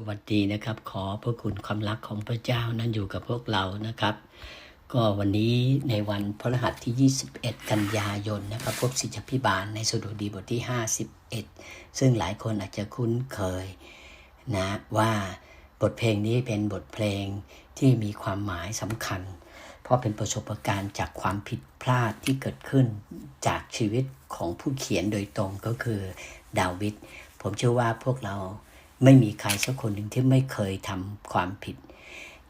สวัสดีนะครับ ขอพระคุณความรักของพระเจ้านั้นอยู่กับพวกเรานะครับ ก็วันนี้ในวันพฤหัสที่ 21 กันยายนนะครับ พบสิทธิพิบาลในสดุดีบทที่ 51 ซึ่งหลายคนอาจจะคุ้นเคยนะว่าบทเพลงนี้เป็นบทเพลงที่มีความหมายสำคัญ เพราะเป็นประสบการณ์จากความผิดพลาดที่เกิดขึ้นจากชีวิตของผู้เขียนโดยตรงก็คือดาวิดผมเชื่อว่าพวกเรา ไม่มีใครสักคนหนึ่งที่ไม่เคยทำความผิด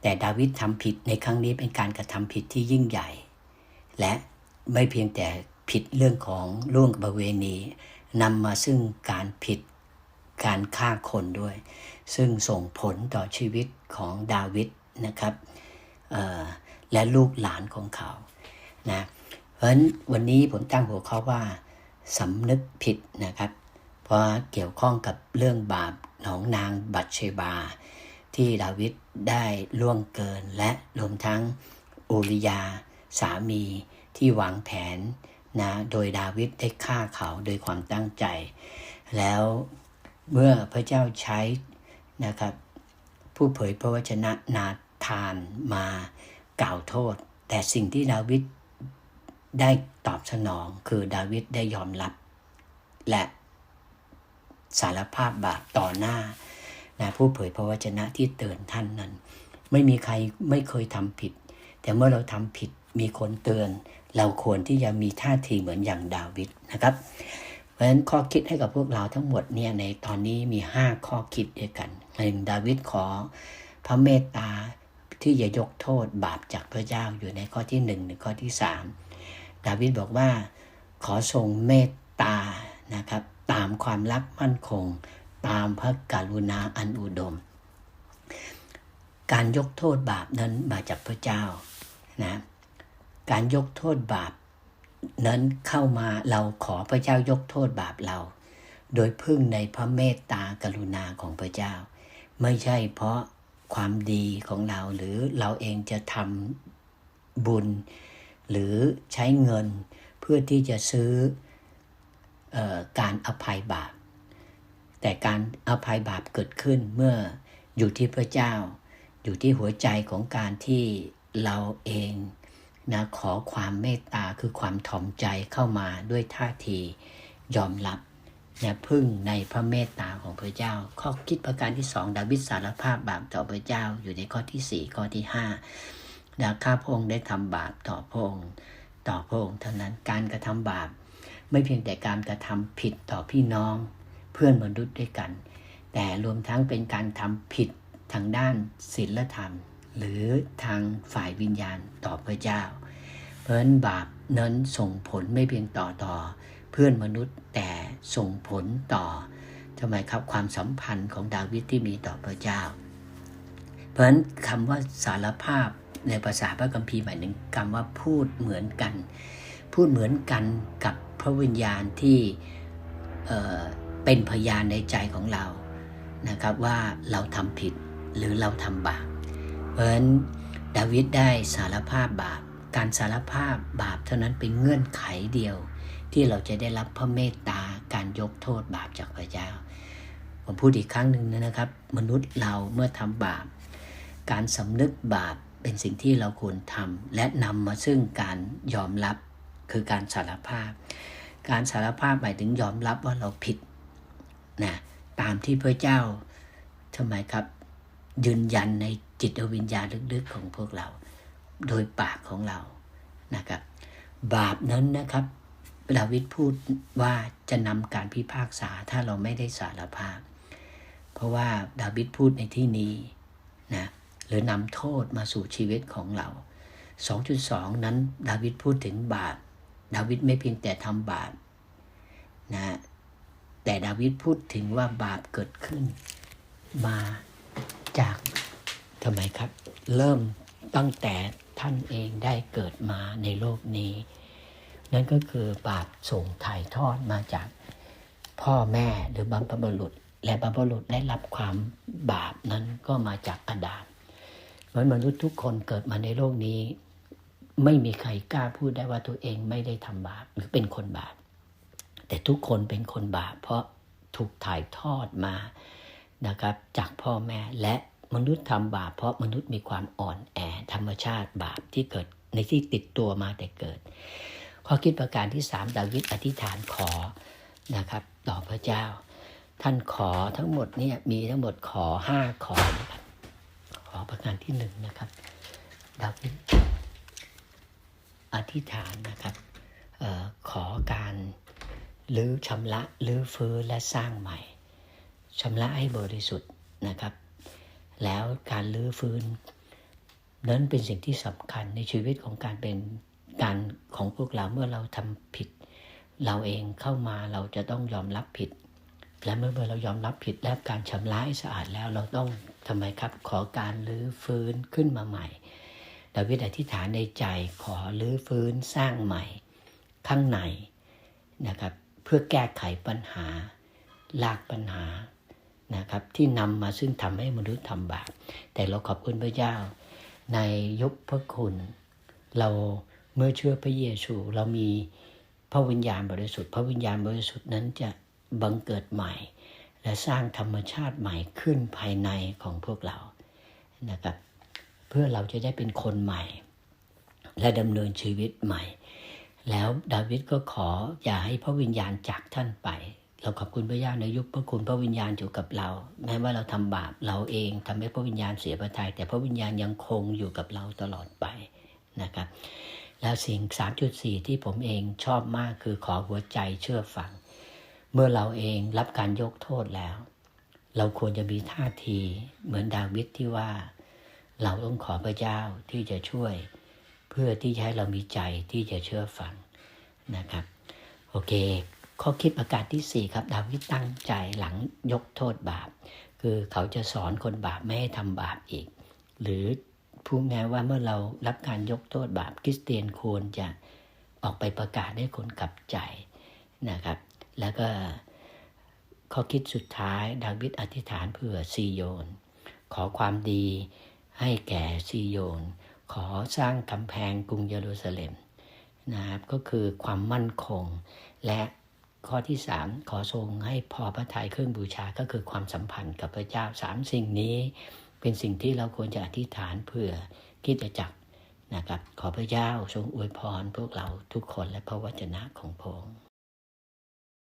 แต่ดาวิดทำผิดในครั้งนี้เป็นการกระทำผิดที่ยิ่งใหญ่ และไม่เพียงแต่ผิดเรื่องของล่วงประเวณีนำมาซึ่งการผิดการฆ่าคนด้วย ซึ่งส่งผลต่อชีวิตของดาวิดนะครับและลูกหลานของเขานะเพราะฉะนั้นวันนี้ผมตั้งหัวข้อว่าสำนึกผิดนะครับ เพราะเกี่ยวข้องกับเรื่องบาป ของนางบัตเชบา ที่ดาวิดได้ล่วงเกินและรวมทั้งอูริยา สามีที่วางแผนนะโดยดาวิดได้ฆ่าเขาโดยความตั้งใจ แล้วเมื่อพระเจ้าใช้นะครับ ผู้เผยพระวจนะนาธานมากล่าวโทษ แต่สิ่งที่ดาวิดได้ตอบสนองคือดาวิดได้ยอมรับ และ สารภาพบาปต่อหน้านะผู้เผยพระวจนะที่เตือนท่านนั้น ไม่มีใครไม่เคยทำผิด แต่เมื่อเราทำผิดมีคนเตือน เราควรที่จะมีท่าทีเหมือนอย่างดาวิดนะครับ เพราะฉะนั้นข้อคิดให้กับพวกเราทั้งหมดเนี่ยในตอนนี้มี 5 ข้อคิดด้วยกันหนึ่งดาวิดขอพระเมตตาที่จะยกโทษบาปจากพระเจ้าอยู่ในข้อที่1นึ่งหรือข้อที่ 3 ดาวิดบอกว่าขอทรงเมตตานะครับามความรักมั่นคง ตามพระกรุณาอันอุดม การยกโทษบาปนั้นมาจากพระเจ้านะการยกโทษบาปนั้นเข้ามาเราขอพระเจ้ายกโทษบาปเรา โดยพึ่งในพระเมตตากรุณาของพระเจ้า ไม่ใช่เพราะความดีของเราหรือเราเองจะทำบุญ หรือใช้เงินเพื่อที่จะซื้อเออ การอภัยบาป แต่การอภัยบาปเกิดขึ้นเมื่ออยู่ที่พระเจ้า อยู่ที่หัวใจของการที่เราเองนะขอความเมตตาคือความถ่อมใจเข้ามาด้วยท่าทียอมรับนะพึ่งในพระเมตตาของพระเจ้า ข้อคิดประการที่สองดาวิดสารภาพบาปต่อพระเจ้าอยู่ในข้อที่สี่ข้อที่ห้าดาข้าพระองค์ได้ทำบาปต่อพระองค์ต่อพระองค์เท่านั้นการกระทำบาป ไม่เพียงแต่การกระทำผิดต่อพี่น้อง เพื่อนมนุษย์ด้วยกัน แต่รวมทั้งเป็นการทำผิดทางด้านศีลธรรม หรือทางฝ่ายวิญญาณต่อพระเจ้า เพราะฉะนั้นบาปนั้นส่งผลไม่เพียงต่อต่อ เพื่อนมนุษย์แต่ส่งผลต่อทำไมครับความสัมพันธ์ของดาวิดที่มีต่อพระเจ้า เพราะฉะนั้นคำว่าสารภาพในภาษาพระคัมภีร์หมายถึงคำว่าพูดเหมือนกัน พูดเหมือนกันกับ พระวิญญาณที่เป็นพยานในใจของเรานะครับว่าเราทำผิดหรือเราทำบาป เพราะฉะนั้นดาวิดได้สารภาพบาป การสารภาพบาปเท่านั้นเป็นเงื่อนไขเดียว ที่เราจะได้รับพระเมตตาการยกโทษบาปจากพระเจ้า ผมพูดอีกครั้งหนึ่งนะครับ มนุษย์เราเมื่อทำบาป การสำนึกบาปเป็นสิ่งที่เราควรทำและนำมาซึ่งการยอมรับ คือการสารภาพ การสารภาพหมายถึงยอมรับว่าเราผิดนะตามที่พระเจ้าทำไมครับ ยืนยันในจิตวิญญาณลึกๆของพวกเรา โดยปากของเรานะครับ บาปนั้นนะครับดาวิดพูดว่าจะนำการพิพากษาถ้าเราไม่ได้สารภาพ เพราะว่าดาวิดพูดในที่นี้นะหรือนำโทษมาสู่ชีวิตของเรา 2.2 นั้นดาวิดพูดถึงบาป ดาวิดไม่เพียงแต่ทำบาปนะแต่ดาวิดพูดถึงว่าบาปเกิดขึ้น มาจากทำไมครับ เริ่มตั้งแต่ท่านเองได้เกิดมาในโลกนี้ นั่นก็คือบาปส่งถ่ายทอดมาจากพ่อแม่หรือบรรพบุรุษ และบรรพบุรุษได้รับความบาปนั้นก็มาจากอาดามเพราะมนุษย์ทุกคนเกิดมาในโลกนี้ ไม่มีใครกล้าพูดได้ว่าตัวเองไม่ได้ทำบาปหรือเป็นคนบาป แต่ทุกคนเป็นคนบาปเพราะถูกถ่ายทอดมานะครับ จากพ่อแม่และมนุษย์ทำบาปเพราะมนุษย์มีความอ่อนแอธรรมชาติบาปที่เกิดในที่ติดตัวมาแต่เกิด ข้อคิดประการที่สามดาวิดอธิษฐานขอนะครับ ต่อพระเจ้า ท่านขอทั้งหมดเนี่ยมีทั้งหมดขอห้าขอนะครับขอประการที่หนึ่งนะครับดาวิด อธิษฐานนะครับออขอการรื้อชำระรื้อฟื้นและสร้างใหม่ชำระให้บริสุทธิ์นะครับ แล้วการรื้อฟื้น นั้นเป็นสิ่งที่สำคัญในชีวิตของการเป็นการของพวกเราเมื่อเราทำผิด เราเองเข้ามาเราจะต้องยอมรับผิด และเมื่อเรายอมรับผิดและการชำระให้สะอาดแล้วเราต้องทำไมครับ ขอการรื้อฟื้นขึ้นมาใหม่ ดาวิดอธิษฐานในใจขอรื้อฟื้นสร้างใหม่ ข้างในนะครับ เพื่อแก้ไขปัญหา ลากปัญหานะครับ ที่นำมาซึ่งทำให้มนุษย์ทำบาปแต่เราขอบคุณพระเจ้า ในยุคพระคุณ เราเมื่อเชื่อพระเยซูเรามีพระวิญญาณบริสุทธิ์ พระวิญญาณบริสุทธิ์นั้นจะบังเกิดใหม่ และสร้างธรรมชาติใหม่ขึ้นภายในของพวกเรานะครับ เพื่อเราจะได้เป็นคนใหม่ และดำเนินชีวิตใหม่ แล้วดาวิดก็ขออย่าให้พระวิญญาณจากท่านไป เราขอบคุณพระเจ้าในยุคพระคุณพระวิญญาณอยู่กับเรา แม้ว่าเราทำบาปเราเองทำให้พระวิญญาณเสียพระทยัยแต่พระวิญญาณยังคงอยู่กับเราตลอดไปนะครับ แล้วสิ่ง 3.4 ที่ผมเองชอบมากคือขอหัวใจเชื่อฟัง เมื่อเราเองรับการยกโทษแล้ว เราควรจะมีท่าทีเหมือนดาวิดที่ว่า เราต้องขอพระเจ้าที่จะช่วยเพื่อที่จะให้เรามีใจที่จะเชื่อฟังนะครับ โอเค ข้อคิดประการที่ 4 ครับ ดาวิดตั้งใจหลังยกโทษบาป คือเขาจะสอนคนบาปไม่ให้ทำบาปอีก หรือพูดง่ายว่าเมื่อเรารับการยกโทษบาปคริสเตียนควรจะออกไปประกาศให้คนกลับใจนะครับ แล้วก็ข้อคิดสุดท้ายดาวิดอธิษฐานเพื่อซีโยน ขอความดี ให้แก่ซีโยน ขอสร้างกำแพงกรุงเยรูซาเล็มนะครับก็คือความมั่นคง และข้อที่สามขอทรงให้พอพระทัยเครื่องบูชาก็คือความสัมพันธ์กับพระเจ้าสามสิ่งนี้ เป็นสิ่งที่เราควรจะอธิษฐานเพื่อคิดจะจักรนะครับขอพระเจ้าทรงอวยพรพวกเราทุกคนและพระวจนะของพระองค์